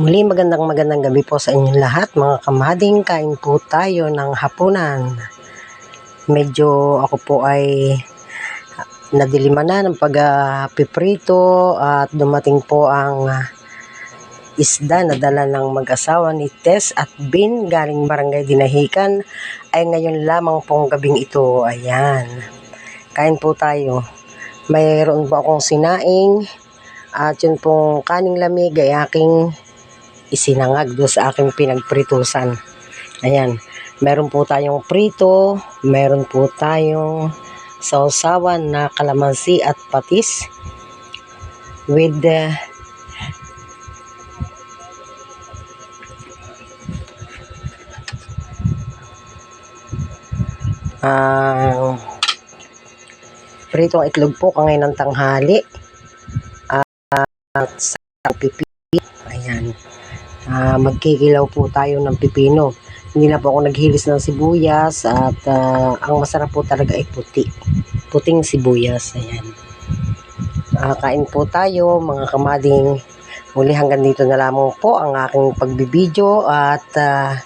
Muli magandang magandang gabi po sa inyong lahat mga kamading. Kain po tayo ng hapunan. Medyo ako po ay nadiliman na ng pag-piprito at dumating po ang isda na dala ng mag-asawa ni Tess at Bin galing Barangay Dinahican ay ngayon lamang pong gabing ito. Ayan. Kain po tayo. Mayroon po akong sinaing at yun pong kaning lamig ay aking isinangag do sa aking pinagpritusan. Ayan. Meron po tayong prito, meron po tayong sausawan na kalamansi at patis with the ang pritong itlog po kangay ng tanghali at sa pipi. Ayan. Ah, magkikilaw po tayo ng pipino. Hindi na po ako naghilis ng sibuyas at ah, ang masarap po talaga ay puti. Puting sibuyas. Ayan. Ah, kain po tayo mga kamading. Muli hanggang dito na lamang po ang aking pagbibideo at ah,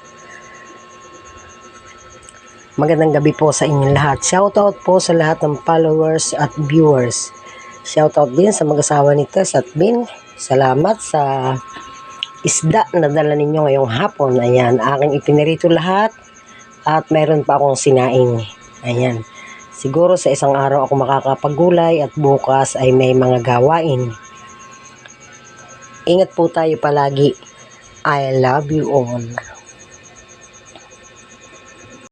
magandang gabi po sa inyong lahat. Shoutout po sa lahat ng followers at viewers. Shoutout din sa mag-asawa ni Tess at Bin. Salamat sa isda na dala ninyo ngayong hapon. Ayan, aking ipinirito lahat at mayroon pa akong sinaing. Ayan. Siguro sa isang araw ako makakapagulay at bukas ay may mga gawain. Ingat po tayo palagi. I love you all.